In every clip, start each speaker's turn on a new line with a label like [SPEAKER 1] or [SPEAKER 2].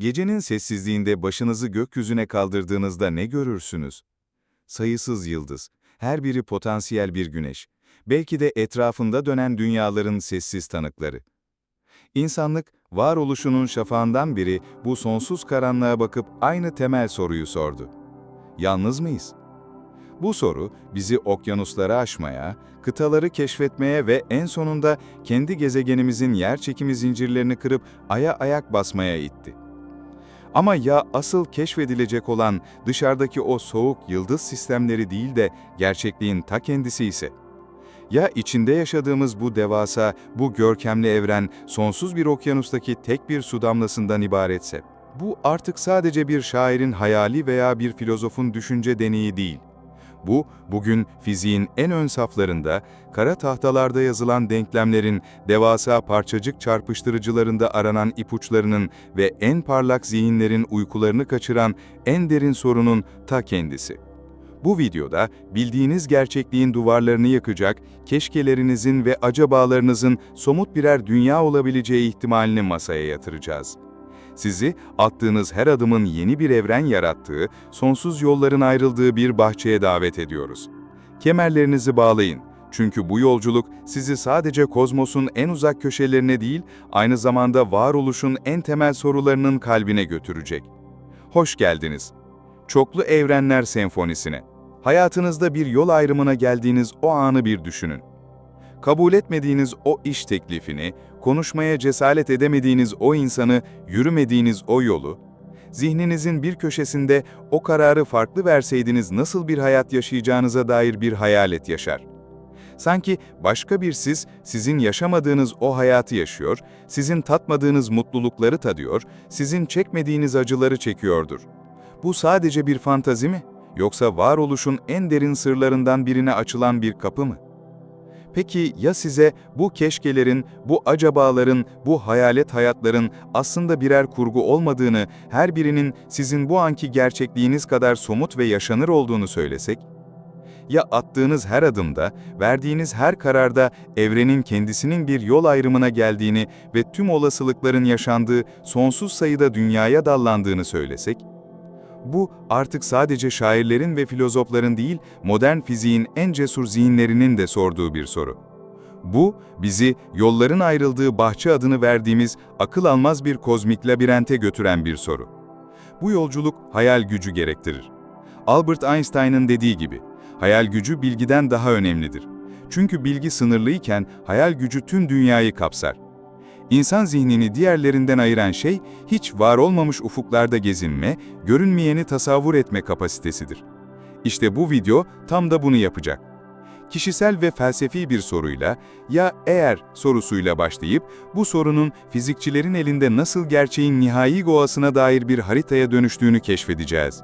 [SPEAKER 1] Gecenin sessizliğinde başınızı gökyüzüne kaldırdığınızda ne görürsünüz? Sayısız yıldız, her biri potansiyel bir güneş. Belki de etrafında dönen dünyaların sessiz tanıkları. İnsanlık, varoluşunun şafağından biri bu sonsuz karanlığa bakıp aynı temel soruyu sordu. Yalnız mıyız? Bu soru bizi okyanusları aşmaya, kıtaları keşfetmeye ve en sonunda kendi gezegenimizin yerçekimi zincirlerini kırıp aya ayak basmaya itti. Ama ya asıl keşfedilecek olan dışarıdaki o soğuk yıldız sistemleri değil de gerçekliğin ta kendisi ise? Ya içinde yaşadığımız bu devasa, bu görkemli evren sonsuz bir okyanustaki tek bir su damlasından ibaretse? Bu artık sadece bir şairin hayali veya bir filozofun düşünce deneyi değil. Bu, bugün fiziğin en ön saflarında, kara tahtalarda yazılan denklemlerin, devasa parçacık çarpıştırıcılarında aranan ipuçlarının ve en parlak zihinlerin uykularını kaçıran en derin sorunun ta kendisi. Bu videoda bildiğiniz gerçekliğin duvarlarını yakacak, keşkelerinizin ve acabalarınızın somut birer dünya olabileceği ihtimalini masaya yatıracağız. Sizi attığınız her adımın yeni bir evren yarattığı, sonsuz yolların ayrıldığı bir bahçeye davet ediyoruz. Kemerlerinizi bağlayın. Çünkü bu yolculuk sizi sadece kozmosun en uzak köşelerine değil, aynı zamanda varoluşun en temel sorularının kalbine götürecek. Hoş geldiniz. Çoklu Evrenler Senfonisi'ne. Hayatınızda bir yol ayrımına geldiğiniz o anı bir düşünün. Kabul etmediğiniz o iş teklifini, konuşmaya cesaret edemediğiniz o insanı, yürümediğiniz o yolu, zihninizin bir köşesinde o kararı farklı verseydiniz nasıl bir hayat yaşayacağınıza dair bir hayalet yaşar. Sanki başka bir siz, sizin yaşamadığınız o hayatı yaşıyor, sizin tatmadığınız mutlulukları tadıyor, sizin çekmediğiniz acıları çekiyordur. Bu sadece bir fantazi mi? Yoksa varoluşun en derin sırlarından birine açılan bir kapı mı? Peki ya size bu keşkelerin, bu acabaların, bu hayalet hayatların aslında birer kurgu olmadığını, her birinin sizin bu anki gerçekliğiniz kadar somut ve yaşanır olduğunu söylesek? Ya attığınız her adımda, verdiğiniz her kararda evrenin kendisinin bir yol ayrımına geldiğini ve tüm olasılıkların yaşandığı sonsuz sayıda dünyaya dallandığını söylesek? Bu artık sadece şairlerin ve filozofların değil, modern fiziğin en cesur zihinlerinin de sorduğu bir soru. Bu, bizi yolların ayrıldığı bahçe adını verdiğimiz akıl almaz bir kozmik labirente götüren bir soru. Bu yolculuk hayal gücü gerektirir. Albert Einstein'ın dediği gibi, hayal gücü bilgiden daha önemlidir. Çünkü bilgi sınırlıyken hayal gücü tüm dünyayı kapsar. İnsan zihnini diğerlerinden ayıran şey, hiç var olmamış ufuklarda gezinme, görünmeyeni tasavvur etme kapasitesidir. İşte bu video tam da bunu yapacak. Kişisel ve felsefi bir soruyla, ya eğer sorusuyla başlayıp, bu sorunun fizikçilerin elinde nasıl gerçeğin nihai goasına dair bir haritaya dönüştüğünü keşfedeceğiz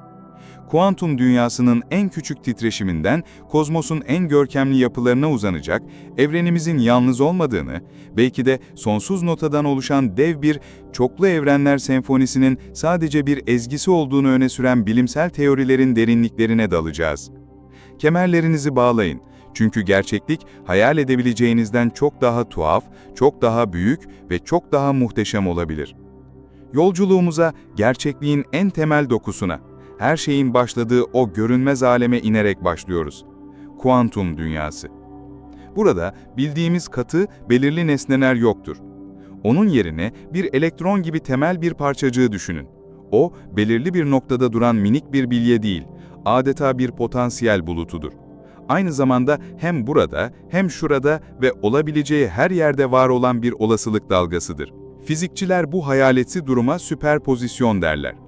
[SPEAKER 1] kuantum dünyasının en küçük titreşiminden kozmosun en görkemli yapılarına uzanacak, evrenimizin yalnız olmadığını, belki de sonsuz notadan oluşan dev bir çoklu evrenler senfonisinin sadece bir ezgisi olduğunu öne süren bilimsel teorilerin derinliklerine dalacağız. Kemerlerinizi bağlayın. Çünkü gerçeklik hayal edebileceğinizden çok daha tuhaf, çok daha büyük ve çok daha muhteşem olabilir. Yolculuğumuza gerçekliğin en temel dokusuna, her şeyin başladığı o görünmez aleme inerek başlıyoruz. Kuantum dünyası. Burada bildiğimiz katı, belirli nesneler yoktur. Onun yerine bir elektron gibi temel bir parçacığı düşünün. O, belirli bir noktada duran minik bir bilye değil, adeta bir potansiyel bulutudur. Aynı zamanda hem burada hem şurada ve olabileceği her yerde var olan bir olasılık dalgasıdır. Fizikçiler bu hayaletsi duruma süperpozisyon derler.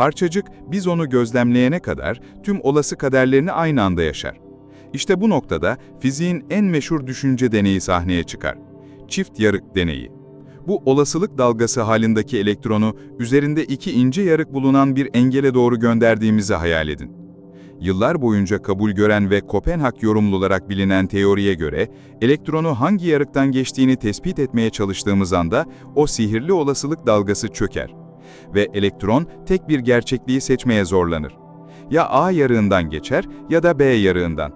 [SPEAKER 1] Parçacık biz onu gözlemleyene kadar tüm olası kaderlerini aynı anda yaşar. İşte bu noktada fiziğin en meşhur düşünce deneyi sahneye çıkar. Çift yarık deneyi. Bu olasılık dalgası halindeki elektronu üzerinde iki ince yarık bulunan bir engele doğru gönderdiğimizi hayal edin. Yıllar boyunca kabul gören ve Kopenhag yorumlu olarak bilinen teoriye göre, elektronu hangi yarıktan geçtiğini tespit etmeye çalıştığımız anda o sihirli olasılık dalgası çöker ve elektron tek bir gerçekliği seçmeye zorlanır. Ya A yarığından geçer ya da B yarığından.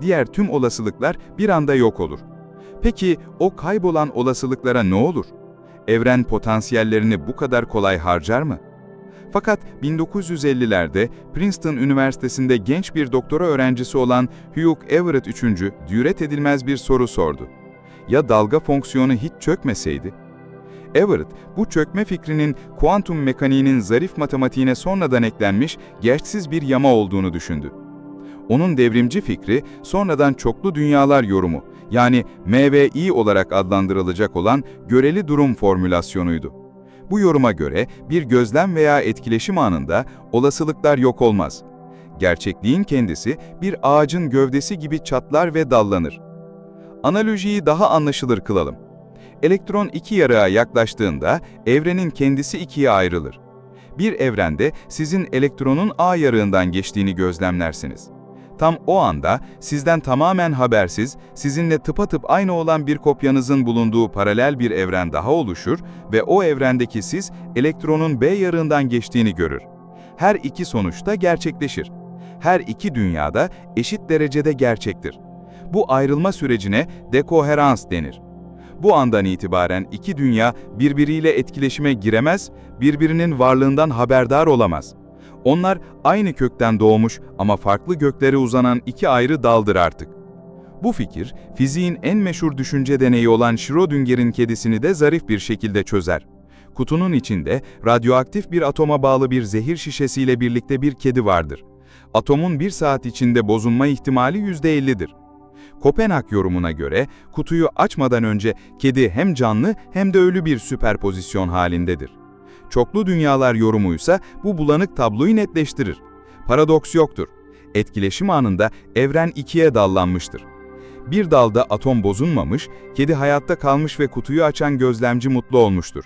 [SPEAKER 1] Diğer tüm olasılıklar bir anda yok olur. Peki o kaybolan olasılıklara ne olur? Evren potansiyellerini bu kadar kolay harcar mı? Fakat 1950'lerde Princeton Üniversitesi'nde genç bir doktora öğrencisi olan Hugh Everett III, düret edilmez bir soru sordu. Ya dalga fonksiyonu hiç çökmeseydi? Everett, bu çökme fikrinin kuantum mekaniğinin zarif matematiğine sonradan eklenmiş geçsiz bir yama olduğunu düşündü. Onun devrimci fikri sonradan çoklu dünyalar yorumu, yani MVI olarak adlandırılacak olan göreli durum formülasyonuydu. Bu yoruma göre bir gözlem veya etkileşim anında olasılıklar yok olmaz. Gerçekliğin kendisi bir ağacın gövdesi gibi çatlar ve dallanır. Analojiyi daha anlaşılır kılalım. Elektron iki yarığa yaklaştığında evrenin kendisi ikiye ayrılır. Bir evrende sizin elektronun A yarığından geçtiğini gözlemlersiniz. Tam o anda sizden tamamen habersiz, sizinle tıpatıp aynı olan bir kopyanızın bulunduğu paralel bir evren daha oluşur ve o evrendeki siz elektronun B yarığından geçtiğini görür. Her iki sonuç da gerçekleşir. Her iki dünyada eşit derecede gerçektir. Bu ayrılma sürecine dekoherans denir. Bu andan itibaren iki dünya birbiriyle etkileşime giremez, birbirinin varlığından haberdar olamaz. Onlar aynı kökten doğmuş ama farklı göklere uzanan iki ayrı daldır artık. Bu fikir, fiziğin en meşhur düşünce deneyi olan Schrödinger'in kedisini de zarif bir şekilde çözer. Kutunun içinde radyoaktif bir atoma bağlı bir zehir şişesiyle birlikte bir kedi vardır. Atomun bir saat içinde bozulma ihtimali %50'dir. Kopenhag yorumuna göre kutuyu açmadan önce kedi hem canlı hem de ölü bir süperpozisyon halindedir. Çoklu dünyalar yorumuysa bu bulanık tabloyu netleştirir. Paradoks yoktur. Etkileşim anında evren ikiye dallanmıştır. Bir dalda atom bozulmamış, kedi hayatta kalmış ve kutuyu açan gözlemci mutlu olmuştur.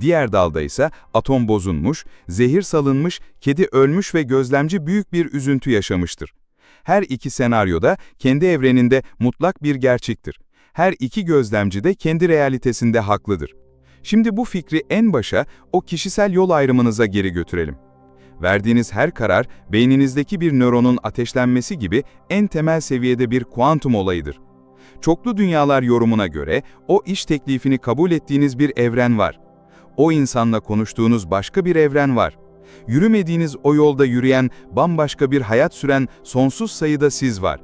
[SPEAKER 1] Diğer dalda ise atom bozulmuş, zehir salınmış, kedi ölmüş ve gözlemci büyük bir üzüntü yaşamıştır. Her iki senaryoda kendi evreninde mutlak bir gerçektir. Her iki gözlemci de kendi realitesinde haklıdır. Şimdi bu fikri en başa, o kişisel yol ayrımınıza geri götürelim. Verdiğiniz her karar, beyninizdeki bir nöronun ateşlenmesi gibi en temel seviyede bir kuantum olayıdır. Çoklu dünyalar yorumuna göre, o iş teklifini kabul ettiğiniz bir evren var. O insanla konuştuğunuz başka bir evren var. Yürümediğiniz o yolda yürüyen, bambaşka bir hayat süren sonsuz sayıda siz var.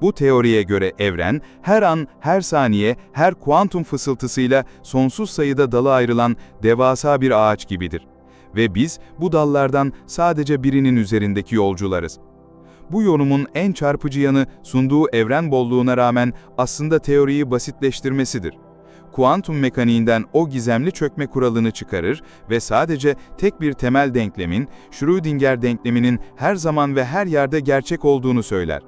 [SPEAKER 1] Bu teoriye göre evren, her an, her saniye, her kuantum fısıltısıyla sonsuz sayıda dalı ayrılan devasa bir ağaç gibidir. Ve biz bu dallardan sadece birinin üzerindeki yolcularız. Bu yorumun en çarpıcı yanı sunduğu evren bolluğuna rağmen aslında teoriyi basitleştirmesidir. Kuantum mekaniğinden o gizemli çökme kuralını çıkarır ve sadece tek bir temel denklemin, Schrödinger denkleminin her zaman ve her yerde gerçek olduğunu söyler.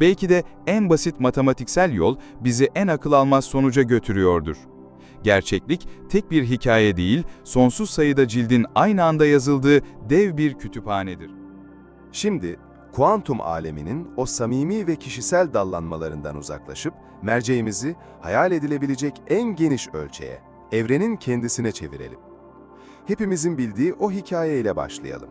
[SPEAKER 1] Belki de en basit matematiksel yol bizi en akıl almaz sonuca götürüyordur. Gerçeklik tek bir hikaye değil, sonsuz sayıda cildin aynı anda yazıldığı dev bir kütüphanedir.
[SPEAKER 2] Şimdi kuantum aleminin o samimi ve kişisel dallanmalarından uzaklaşıp merceğimizi hayal edilebilecek en geniş ölçeğe, evrenin kendisine çevirelim. Hepimizin bildiği o hikayeyle başlayalım.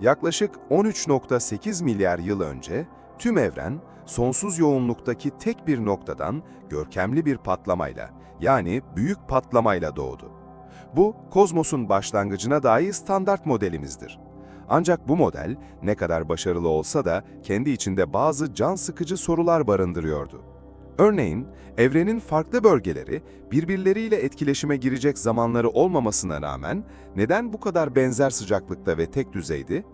[SPEAKER 2] Yaklaşık 13.8 milyar yıl önce tüm evren sonsuz yoğunluktaki tek bir noktadan görkemli bir patlamayla yani büyük patlamayla doğdu. Bu kozmosun başlangıcına dair standart modelimizdir. Ancak bu model ne kadar başarılı olsa da kendi içinde bazı can sıkıcı sorular barındırıyordu. Örneğin, evrenin farklı bölgeleri birbirleriyle etkileşime girecek zamanları olmamasına rağmen neden bu kadar benzer sıcaklıkta ve tek düzeydi?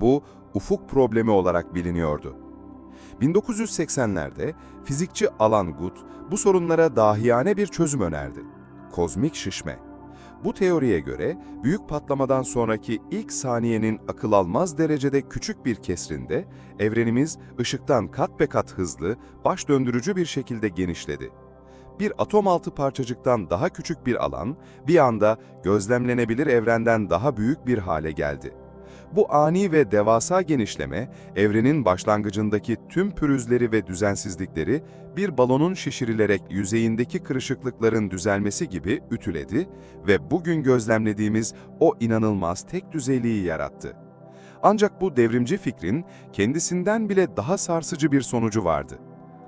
[SPEAKER 2] Bu, ufuk problemi olarak biliniyordu. 1980'lerde fizikçi Alan Guth bu sorunlara dahiyane bir çözüm önerdi. Kozmik şişme. Bu teoriye göre büyük patlamadan sonraki ilk saniyenin akıl almaz derecede küçük bir kesrinde evrenimiz ışıktan kat be kat hızlı, baş döndürücü bir şekilde genişledi. Bir atom altı parçacıktan daha küçük bir alan bir anda gözlemlenebilir evrenden daha büyük bir hale geldi. Bu ani ve devasa genişleme, evrenin başlangıcındaki tüm pürüzleri ve düzensizlikleri bir balonun şişirilerek yüzeyindeki kırışıklıkların düzelmesi gibi ütüledi ve bugün gözlemlediğimiz o inanılmaz tek düzeyliği yarattı. Ancak bu devrimci fikrin kendisinden bile daha sarsıcı bir sonucu vardı.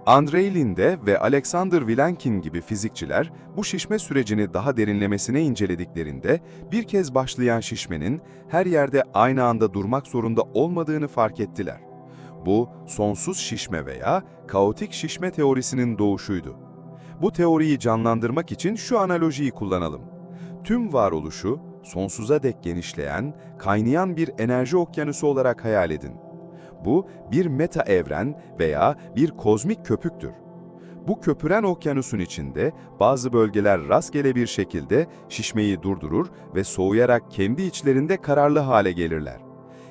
[SPEAKER 2] Andrei Linde ve Alexander Vilenkin gibi fizikçiler bu şişme sürecini daha derinlemesine incelediklerinde bir kez başlayan şişmenin her yerde aynı anda durmak zorunda olmadığını fark ettiler. Bu sonsuz şişme veya kaotik şişme teorisinin doğuşuydu. Bu teoriyi canlandırmak için şu analojiyi kullanalım. Tüm varoluşu sonsuza dek genişleyen, kaynayan bir enerji okyanusu olarak hayal edin. Bu bir meta evren veya bir kozmik köpüktür. Bu köpüren okyanusun içinde bazı bölgeler rastgele bir şekilde şişmeyi durdurur ve soğuyarak kendi içlerinde kararlı hale gelirler.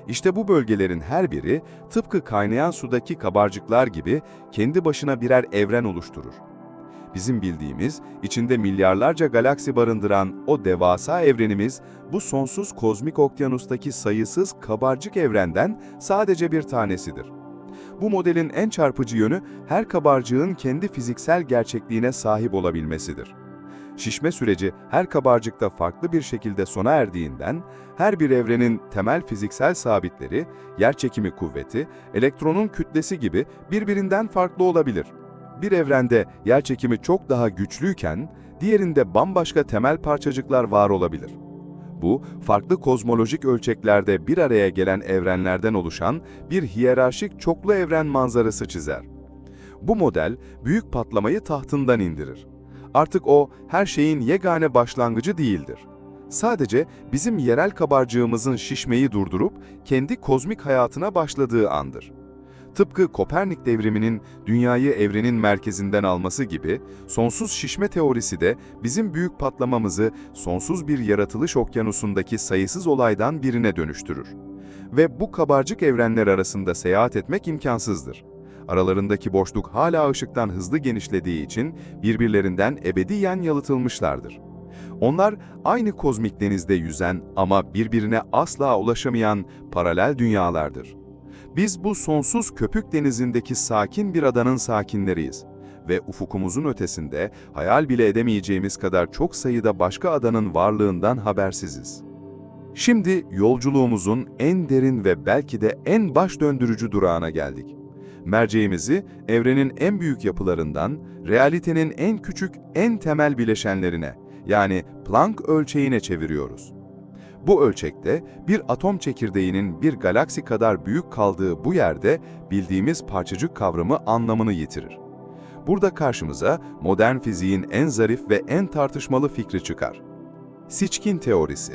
[SPEAKER 2] İşte bu bölgelerin her biri tıpkı kaynayan sudaki kabarcıklar gibi kendi başına birer evren oluşturur. Bizim bildiğimiz, içinde milyarlarca galaksi barındıran o devasa evrenimiz, bu sonsuz kozmik okyanustaki sayısız kabarcık evrenden sadece bir tanesidir. Bu modelin en çarpıcı yönü, her kabarcığın kendi fiziksel gerçekliğine sahip olabilmesidir. Şişme süreci her kabarcıkta farklı bir şekilde sona erdiğinden, her bir evrenin temel fiziksel sabitleri, yerçekimi kuvveti, elektronun kütlesi gibi birbirinden farklı olabilir. Bir evrende yerçekimi çok daha güçlüyken, diğerinde bambaşka temel parçacıklar var olabilir. Bu, farklı kozmolojik ölçeklerde bir araya gelen evrenlerden oluşan bir hiyerarşik çoklu evren manzarası çizer. Bu model, büyük patlamayı tahtından indirir. Artık o, her şeyin yegane başlangıcı değildir. Sadece bizim yerel kabarcığımızın şişmeyi durdurup kendi kozmik hayatına başladığı andır. Tıpkı Kopernik devriminin dünyayı evrenin merkezinden alması gibi, sonsuz şişme teorisi de bizim büyük patlamamızı sonsuz bir yaratılış okyanusundaki sayısız olaydan birine dönüştürür. Ve bu kabarcık evrenler arasında seyahat etmek imkansızdır. Aralarındaki boşluk hala ışıktan hızlı genişlediği için birbirlerinden ebediyen yalıtılmışlardır. Onlar aynı kozmik denizde yüzen ama birbirine asla ulaşamayan paralel dünyalardır. Biz bu sonsuz köpük denizindeki sakin bir adanın sakinleriyiz ve ufukumuzun ötesinde hayal bile edemeyeceğimiz kadar çok sayıda başka adanın varlığından habersiziz. Şimdi yolculuğumuzun en derin ve belki de en baş döndürücü durağına geldik. Merceğimizi evrenin en büyük yapılarından, realitenin en küçük, en temel bileşenlerine, yani Planck ölçeğine çeviriyoruz. Bu ölçekte bir atom çekirdeğinin bir galaksi kadar büyük kaldığı bu yerde bildiğimiz parçacık kavramı anlamını yitirir. Burada karşımıza modern fiziğin en zarif ve en tartışmalı fikri çıkar. Siçkin teorisi.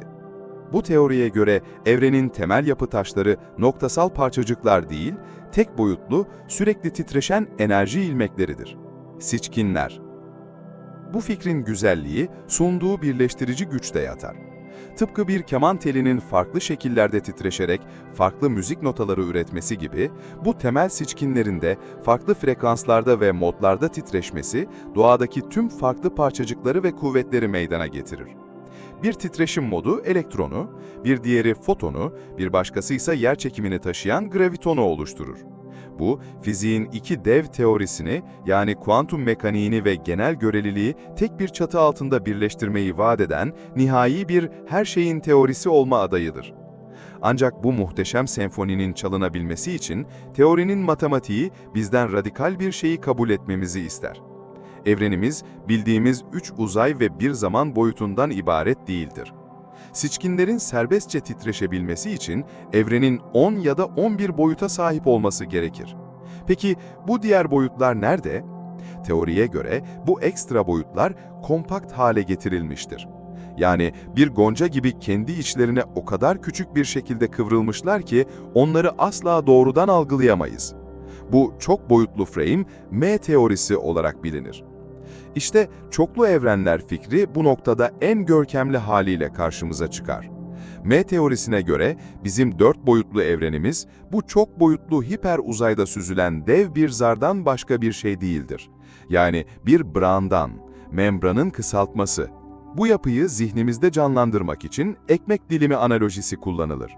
[SPEAKER 2] Bu teoriye göre evrenin temel yapı taşları noktasal parçacıklar değil, tek boyutlu, sürekli titreşen enerji ilmekleridir. Siçkinler. Bu fikrin güzelliği sunduğu birleştirici güçte yatar. Tıpkı bir keman telinin farklı şekillerde titreşerek farklı müzik notaları üretmesi gibi, bu temel siçkinlerin de farklı frekanslarda ve modlarda titreşmesi, doğadaki tüm farklı parçacıkları ve kuvvetleri meydana getirir. Bir titreşim modu elektronu, bir diğeri fotonu, bir başkası ise yerçekimini taşıyan gravitonu oluşturur. Bu, fiziğin iki dev teorisini yani kuantum mekaniğini ve genel göreliliği tek bir çatı altında birleştirmeyi vaat eden nihai bir her şeyin teorisi olma adayıdır. Ancak bu muhteşem senfoninin çalınabilmesi için teorinin matematiği bizden radikal bir şeyi kabul etmemizi ister. Evrenimiz bildiğimiz üç uzay ve bir zaman boyutundan ibaret değildir. Siçkinlerin serbestçe titreşebilmesi için evrenin 10 ya da 11 boyuta sahip olması gerekir. Peki bu diğer boyutlar nerede? Teoriye göre bu ekstra boyutlar kompakt hale getirilmiştir. Yani bir gonca gibi kendi içlerine o kadar küçük bir şekilde kıvrılmışlar ki onları asla doğrudan algılayamayız. Bu çok boyutlu frame M teorisi olarak bilinir. İşte çoklu evrenler fikri bu noktada en görkemli haliyle karşımıza çıkar. M teorisine göre bizim dört boyutlu evrenimiz bu çok boyutlu hiper uzayda süzülen dev bir zardan başka bir şey değildir. Yani bir brandan, membranın kısaltması. Bu yapıyı zihnimizde canlandırmak için ekmek dilimi analojisi kullanılır.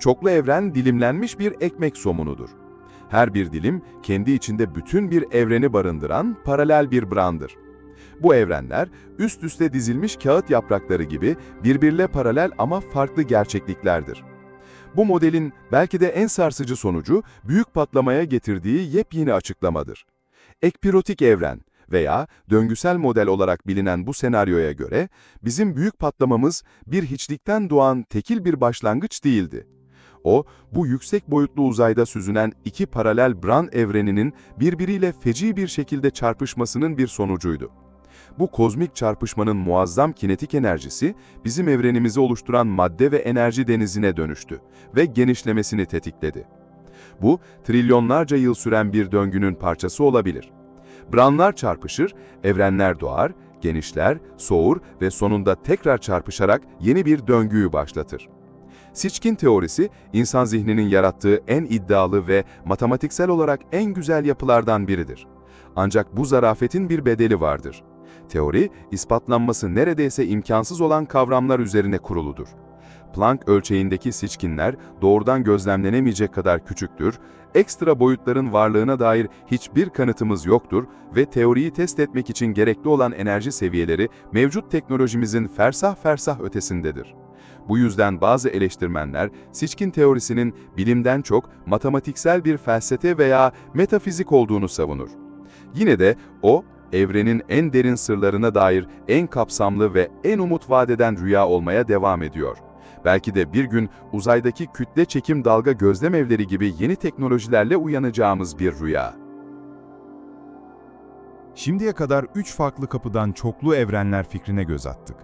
[SPEAKER 2] Çoklu evren dilimlenmiş bir ekmek somunudur. Her bir dilim kendi içinde bütün bir evreni barındıran paralel bir brandır. Bu evrenler üst üste dizilmiş kağıt yaprakları gibi birbirle paralel ama farklı gerçekliklerdir. Bu modelin belki de en sarsıcı sonucu büyük patlamaya getirdiği yepyeni açıklamadır. Ekpirotik evren veya döngüsel model olarak bilinen bu senaryoya göre bizim büyük patlamamız bir hiçlikten doğan tekil bir başlangıç değildi. O, bu yüksek boyutlu uzayda süzünen iki paralel Bran evreninin birbiriyle feci bir şekilde çarpışmasının bir sonucuydu. Bu kozmik çarpışmanın muazzam kinetik enerjisi bizim evrenimizi oluşturan madde ve enerji denizine dönüştü ve genişlemesini tetikledi. Bu, trilyonlarca yıl süren bir döngünün parçası olabilir. Branlar çarpışır, evrenler doğar, genişler, soğur ve sonunda tekrar çarpışarak yeni bir döngüyü başlatır. Sitchin teorisi, insan zihninin yarattığı en iddialı ve matematiksel olarak en güzel yapılardan biridir. Ancak bu zarafetin bir bedeli vardır. Teori, ispatlanması neredeyse imkansız olan kavramlar üzerine kuruludur. Planck ölçeğindeki siçkinler doğrudan gözlemlenemeyecek kadar küçüktür, ekstra boyutların varlığına dair hiçbir kanıtımız yoktur ve teoriyi test etmek için gerekli olan enerji seviyeleri mevcut teknolojimizin fersah fersah ötesindedir. Bu yüzden bazı eleştirmenler, Sitchin teorisinin bilimden çok matematiksel bir felsefe veya metafizik olduğunu savunur. Yine de o, evrenin en derin sırlarına dair en kapsamlı ve en umut vadeden rüya olmaya devam ediyor. Belki de bir gün uzaydaki kütle çekim dalga gözlem evleri gibi yeni teknolojilerle uyanacağımız bir rüya.
[SPEAKER 3] Şimdiye kadar üç farklı kapıdan çoklu evrenler fikrine göz attık.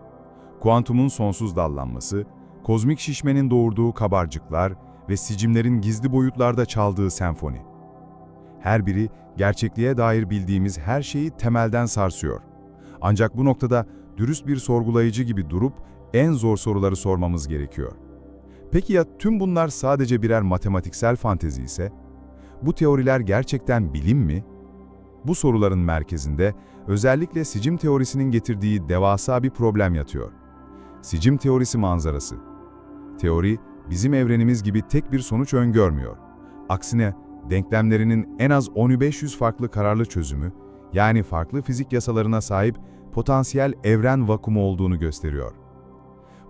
[SPEAKER 3] Kuantumun sonsuz dallanması, kozmik şişmenin doğurduğu kabarcıklar ve sicimlerin gizli boyutlarda çaldığı senfoni. Her biri gerçekliğe dair bildiğimiz her şeyi temelden sarsıyor. Ancak bu noktada dürüst bir sorgulayıcı gibi durup en zor soruları sormamız gerekiyor. Peki ya tüm bunlar sadece birer matematiksel fantezi ise? Bu teoriler gerçekten bilim mi? Bu soruların merkezinde özellikle sicim teorisinin getirdiği devasa bir problem yatıyor. Sicim teorisi manzarası. Teori, bizim evrenimiz gibi tek bir sonuç öngörmüyor. Aksine, denklemlerinin en az 10.500 farklı kararlı çözümü, yani farklı fizik yasalarına sahip potansiyel evren vakumu olduğunu gösteriyor.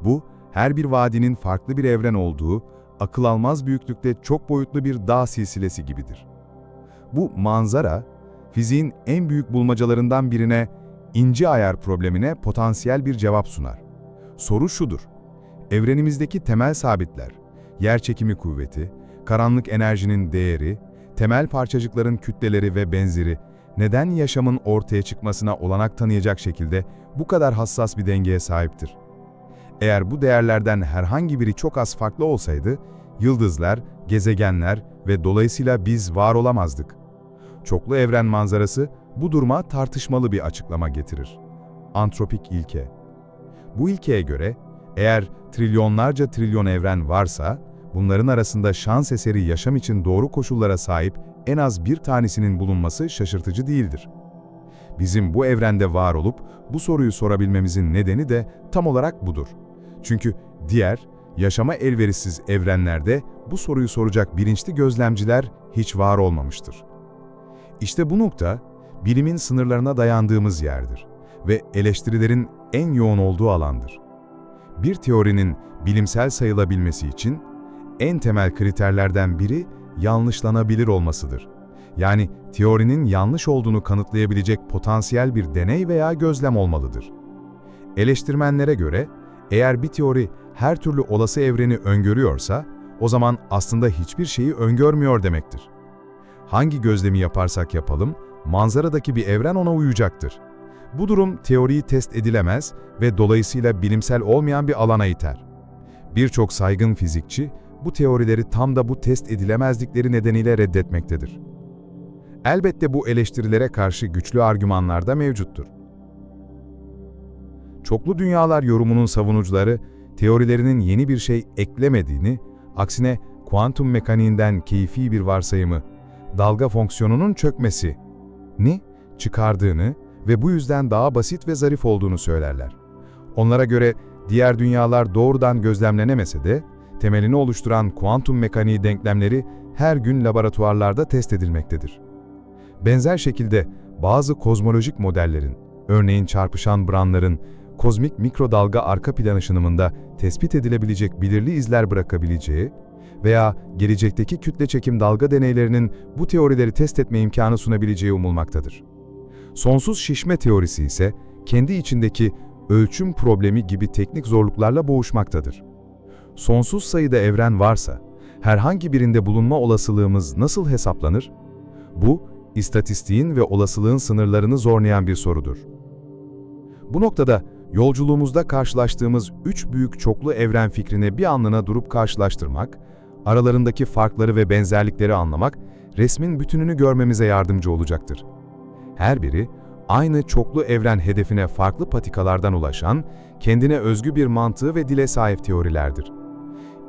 [SPEAKER 3] Bu, her bir vadinin farklı bir evren olduğu, akıl almaz büyüklükte çok boyutlu bir dağ silsilesi gibidir. Bu manzara, fiziğin en büyük bulmacalarından birine, ince ayar problemine potansiyel bir cevap sunar. Soru şudur, evrenimizdeki temel sabitler, yer çekimi kuvveti, karanlık enerjinin değeri, temel parçacıkların kütleleri ve benzeri, neden yaşamın ortaya çıkmasına olanak tanıyacak şekilde bu kadar hassas bir dengeye sahiptir? Eğer bu değerlerden herhangi biri çok az farklı olsaydı, yıldızlar, gezegenler ve dolayısıyla biz var olamazdık. Çoklu evren manzarası bu duruma tartışmalı bir açıklama getirir. Antropik ilke. Bu ilkeye göre eğer trilyonlarca trilyon evren varsa, bunların arasında şans eseri yaşam için doğru koşullara sahip en az bir tanesinin bulunması şaşırtıcı değildir. Bizim bu evrende var olup bu soruyu sorabilmemizin nedeni de tam olarak budur. Çünkü diğer, yaşama elverişsiz evrenlerde bu soruyu soracak bilinçli gözlemciler hiç var olmamıştır. İşte bu nokta, bilimin sınırlarına dayandığımız yerdir ve eleştirilerin en yoğun olduğu alandır. Bir teorinin bilimsel sayılabilmesi için en temel kriterlerden biri yanlışlanabilir olmasıdır. Yani teorinin yanlış olduğunu kanıtlayabilecek potansiyel bir deney veya gözlem olmalıdır. Eleştirmenlere göre eğer bir teori her türlü olası evreni öngörüyorsa, o zaman aslında hiçbir şeyi öngörmüyor demektir. Hangi gözlemi yaparsak yapalım, manzaradaki bir evren ona uyacaktır. Bu durum teoriyi test edilemez ve dolayısıyla bilimsel olmayan bir alana iter. Birçok saygın fizikçi bu teorileri tam da bu test edilemezlikleri nedeniyle reddetmektedir. Elbette bu eleştirilere karşı güçlü argümanlar da mevcuttur. Çoklu dünyalar yorumunun savunucuları, teorilerinin yeni bir şey eklemediğini, aksine kuantum mekaniğinden keyfi bir varsayımı, dalga fonksiyonunun çökmesi ni çıkardığını ve bu yüzden daha basit ve zarif olduğunu söylerler. Onlara göre diğer dünyalar doğrudan gözlemlenemese de, temelini oluşturan kuantum mekaniği denklemleri her gün laboratuvarlarda test edilmektedir. Benzer şekilde bazı kozmolojik modellerin, örneğin çarpışan branların, kozmik mikrodalga arka plan ışınımında tespit edilebilecek belirli izler bırakabileceği, veya gelecekteki kütle çekim dalga deneylerinin bu teorileri test etme imkanı sunabileceği umulmaktadır. Sonsuz şişme teorisi ise kendi içindeki ölçüm problemi gibi teknik zorluklarla boğuşmaktadır. Sonsuz sayıda evren varsa, herhangi birinde bulunma olasılığımız nasıl hesaplanır? Bu, istatistiğin ve olasılığın sınırlarını zorlayan bir sorudur. Bu noktada yolculuğumuzda karşılaştığımız üç büyük çoklu evren fikrini bir anlığına durup karşılaştırmak, aralarındaki farkları ve benzerlikleri anlamak, resmin bütününü görmemize yardımcı olacaktır. Her biri, aynı çoklu evren hedefine farklı patikalardan ulaşan, kendine özgü bir mantığı ve dile sahip teorilerdir.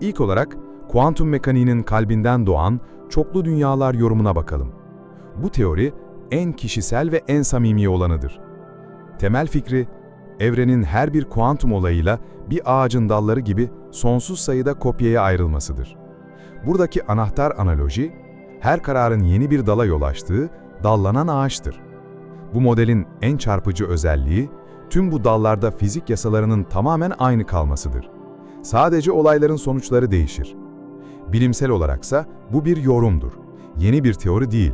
[SPEAKER 3] İlk olarak, kuantum mekaniğinin kalbinden doğan çoklu dünyalar yorumuna bakalım. Bu teori, en kişisel ve en samimi olanıdır. Temel fikri, evrenin her bir kuantum olayıyla bir ağacın dalları gibi sonsuz sayıda kopyaya ayrılmasıdır. Buradaki anahtar analoji, her kararın yeni bir dala yol açtığı dallanan ağaçtır. Bu modelin en çarpıcı özelliği, tüm bu dallarda fizik yasalarının tamamen aynı kalmasıdır. Sadece olayların sonuçları değişir. Bilimsel olaraksa bu bir yorumdur. Yeni bir teori değil.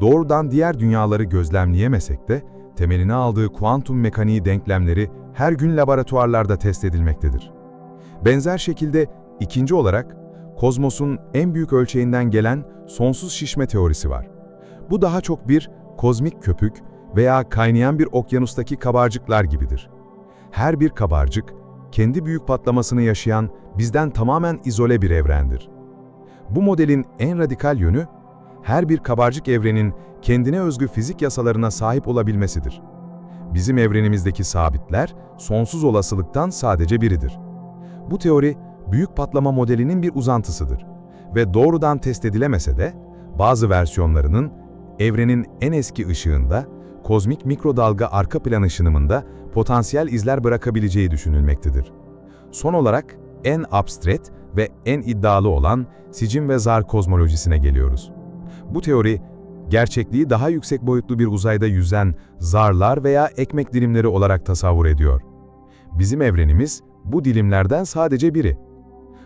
[SPEAKER 3] Doğrudan diğer dünyaları gözlemleyemesek de, temelini aldığı kuantum mekaniği denklemleri her gün laboratuvarlarda test edilmektedir. Benzer şekilde ikinci olarak, kozmosun en büyük ölçeğinden gelen sonsuz şişme teorisi var. Bu daha çok bir kozmik köpük veya kaynayan bir okyanustaki kabarcıklar gibidir. Her bir kabarcık, kendi büyük patlamasını yaşayan bizden tamamen izole bir evrendir. Bu modelin en radikal yönü, her bir kabarcık evrenin kendine özgü fizik yasalarına sahip olabilmesidir. Bizim evrenimizdeki sabitler, sonsuz olasılıktan sadece biridir. Bu teori, büyük patlama modelinin bir uzantısıdır ve doğrudan test edilemese de, bazı versiyonlarının, evrenin en eski ışığında, kozmik mikrodalga arka plan ışınımında potansiyel izler bırakabileceği düşünülmektedir. Son olarak, en abstret ve en iddialı olan sicim ve zar kozmolojisine geliyoruz. Bu teori, gerçekliği daha yüksek boyutlu bir uzayda yüzen zarlar veya ekmek dilimleri olarak tasavvur ediyor. Bizim evrenimiz bu dilimlerden sadece biri.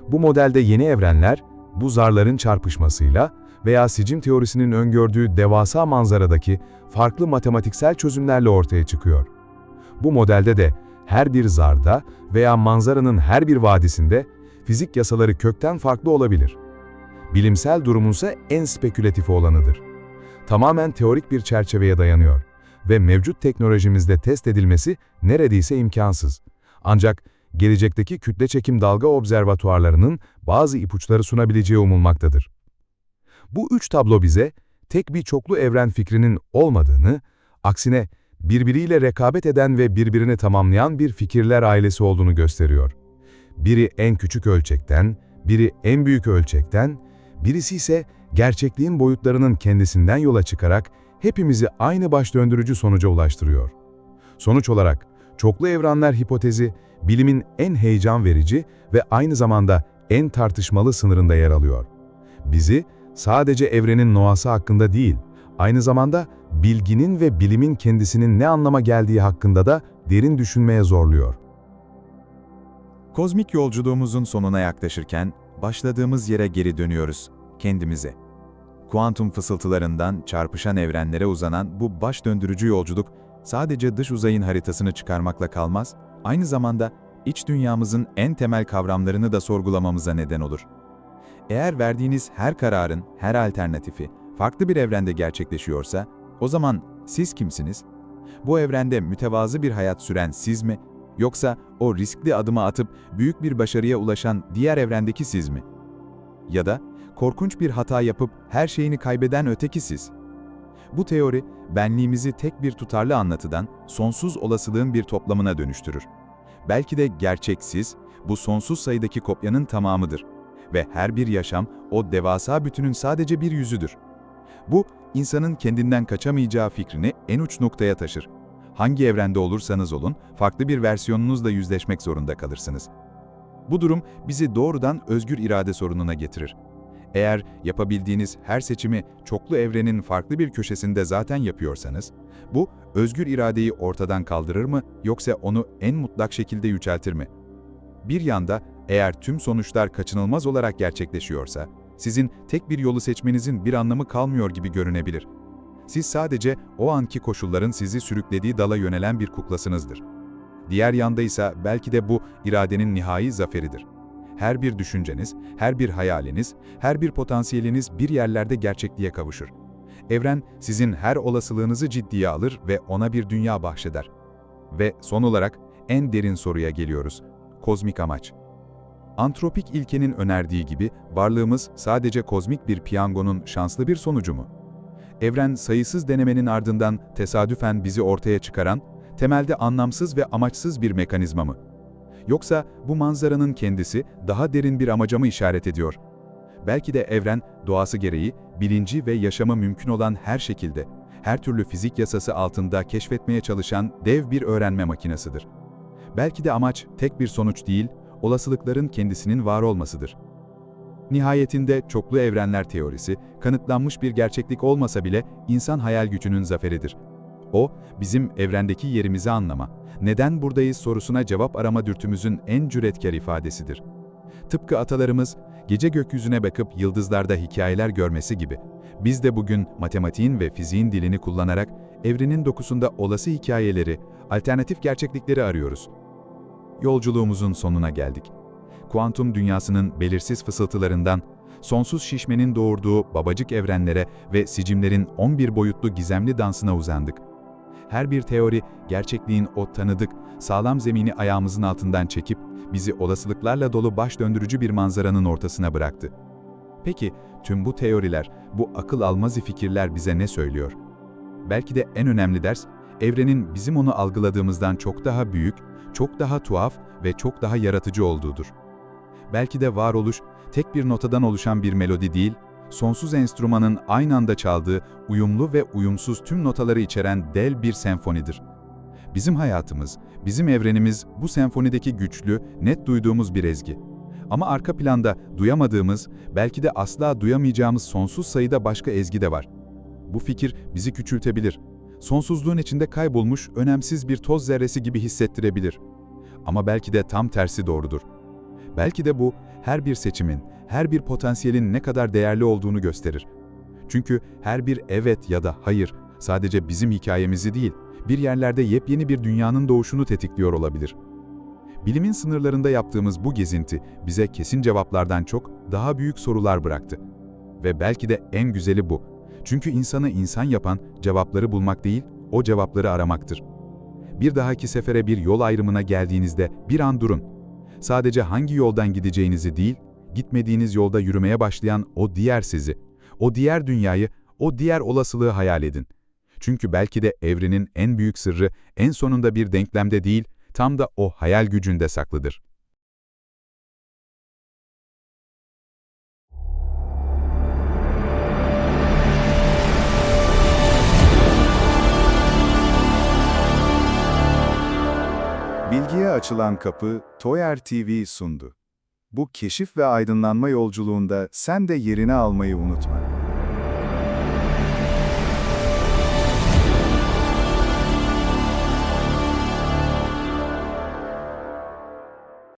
[SPEAKER 3] Bu modelde yeni evrenler, bu zarların çarpışmasıyla veya sicim teorisinin öngördüğü devasa manzaradaki farklı matematiksel çözümlerle ortaya çıkıyor. Bu modelde de her bir zarda veya manzaranın her bir vadisinde fizik yasaları kökten farklı olabilir. Bilimsel durumunsa en spekülatif olanıdır. Tamamen teorik bir çerçeveye dayanıyor ve mevcut teknolojimizde test edilmesi neredeyse imkansız. Ancak gelecekteki kütle çekim dalga observatuarlarının bazı ipuçları sunabileceği umulmaktadır. Bu üç tablo bize tek bir çoklu evren fikrinin olmadığını, aksine birbiriyle rekabet eden ve birbirini tamamlayan bir fikirler ailesi olduğunu gösteriyor. Biri en küçük ölçekten, biri en büyük ölçekten, birisi ise gerçekliğin boyutlarının kendisinden yola çıkarak hepimizi aynı baş döndürücü sonuca ulaştırıyor. Sonuç olarak çoklu evrenler hipotezi bilimin en heyecan verici ve aynı zamanda en tartışmalı sınırında yer alıyor. Bizi sadece evrenin noası hakkında değil, aynı zamanda bilginin ve bilimin kendisinin ne anlama geldiği hakkında da derin düşünmeye zorluyor.
[SPEAKER 4] Kozmik yolculuğumuzun sonuna yaklaşırken başladığımız yere geri dönüyoruz, kendimize. Kuantum fısıltılarından çarpışan evrenlere uzanan bu baş döndürücü yolculuk sadece dış uzayın haritasını çıkarmakla kalmaz, aynı zamanda iç dünyamızın en temel kavramlarını da sorgulamamıza neden olur. Eğer verdiğiniz her kararın, her alternatifi farklı bir evrende gerçekleşiyorsa, o zaman siz kimsiniz? Bu evrende mütevazı bir hayat süren siz mi? Yoksa o riskli adımı atıp büyük bir başarıya ulaşan diğer evrendeki siz mi? Ya da korkunç bir hata yapıp her şeyini kaybeden öteki siz? Bu teori, benliğimizi tek bir tutarlı anlatıdan sonsuz olasılığın bir toplamına dönüştürür. Belki de gerçeksiz, bu sonsuz sayıdaki kopyanın tamamıdır. Ve her bir yaşam, o devasa bütünün sadece bir yüzüdür. Bu, insanın kendinden kaçamayacağı fikrini en uç noktaya taşır. Hangi evrende olursanız olun, farklı bir versiyonunuzla yüzleşmek zorunda kalırsınız. Bu durum bizi doğrudan özgür irade sorununa getirir. Eğer yapabildiğiniz her seçimi çoklu evrenin farklı bir köşesinde zaten yapıyorsanız, bu özgür iradeyi ortadan kaldırır mı yoksa onu en mutlak şekilde yüceltir mi? Bir yanda Eğer tüm sonuçlar kaçınılmaz olarak gerçekleşiyorsa, sizin tek bir yolu seçmenizin bir anlamı kalmıyor gibi görünebilir. Siz sadece o anki koşulların sizi sürüklediği dala yönelen bir kuklasınızdır. Diğer yanda ise belki de bu iradenin nihai zaferidir. Her bir düşünceniz, her bir hayaliniz, her bir potansiyeliniz bir yerlerde gerçekliğe kavuşur. Evren sizin her olasılığınızı ciddiye alır ve ona bir dünya bahşeder. Ve son olarak en derin soruya geliyoruz. Kozmik amaç. Antropik ilkenin önerdiği gibi varlığımız sadece kozmik bir piyangonun şanslı bir sonucu mu? Evren sayısız denemenin ardından tesadüfen bizi ortaya çıkaran, temelde anlamsız ve amaçsız bir mekanizma mı? Yoksa bu manzaranın kendisi daha derin bir amaca mı işaret ediyor? Belki de evren doğası gereği bilinci ve yaşamı mümkün olan her şekilde, her türlü fizik yasası altında keşfetmeye çalışan dev bir öğrenme makinesidir. Belki de amaç tek bir sonuç değil, olasılıkların kendisinin var olmasıdır. Nihayetinde çoklu evrenler teorisi, kanıtlanmış bir gerçeklik olmasa bile insan hayal gücünün zaferidir. O, bizim evrendeki yerimizi anlama, neden buradayız sorusuna cevap arama dürtümüzün en cüretkar ifadesidir. Tıpkı atalarımız, gece gökyüzüne bakıp yıldızlarda hikayeler görmesi gibi, biz de bugün matematiğin ve fiziğin dilini kullanarak evrenin dokusunda olası hikayeleri, alternatif gerçeklikleri arıyoruz. Yolculuğumuzun sonuna geldik. Kuantum dünyasının belirsiz fısıltılarından, sonsuz şişmenin doğurduğu babacık evrenlere ve sicimlerin 11 boyutlu gizemli dansına uzandık. Her bir teori, gerçekliğin o tanıdık, sağlam zemini ayağımızın altından çekip, bizi olasılıklarla dolu baş döndürücü bir manzaranın ortasına bıraktı. Peki, tüm bu teoriler, bu akıl almaz fikirler bize ne söylüyor? Belki de en önemli ders, evrenin bizim onu algıladığımızdan çok daha büyük, çok daha tuhaf ve çok daha yaratıcı olduğudur. Belki de varoluş, tek bir notadan oluşan bir melodi değil, sonsuz enstrümanın aynı anda çaldığı, uyumlu ve uyumsuz tüm notaları içeren dev bir senfonidir. Bizim hayatımız, bizim evrenimiz bu senfonideki güçlü, net duyduğumuz bir ezgi. Ama arka planda duyamadığımız, belki de asla duyamayacağımız sonsuz sayıda başka ezgi de var. Bu fikir bizi küçültebilir. Sonsuzluğun içinde kaybolmuş, önemsiz bir toz zerresi gibi hissettirebilir. Ama belki de tam tersi doğrudur. Belki de bu, her bir seçimin, her bir potansiyelin ne kadar değerli olduğunu gösterir. Çünkü her bir evet ya da hayır, sadece bizim hikayemizi değil, bir yerlerde yepyeni bir dünyanın doğuşunu tetikliyor olabilir. Bilimin sınırlarında yaptığımız bu gezinti bize kesin cevaplardan çok daha büyük sorular bıraktı. Ve belki de en güzeli bu. Çünkü insanı insan yapan cevapları bulmak değil, o cevapları aramaktır. Bir dahaki sefere bir yol ayrımına geldiğinizde bir an durun. Sadece hangi yoldan gideceğinizi değil, gitmediğiniz yolda yürümeye başlayan o diğer sizi, o diğer dünyayı, o diğer olasılığı hayal edin. Çünkü belki de evrenin en büyük sırrı en sonunda bir denklemde değil, tam da o hayal gücünde saklıdır.
[SPEAKER 1] Bilgiye açılan kapı Toyer TV sundu. Bu keşif ve aydınlanma yolculuğunda sen de yerini almayı unutma.